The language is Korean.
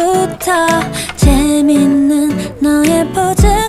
처음부터 재밌는 너의 포즈.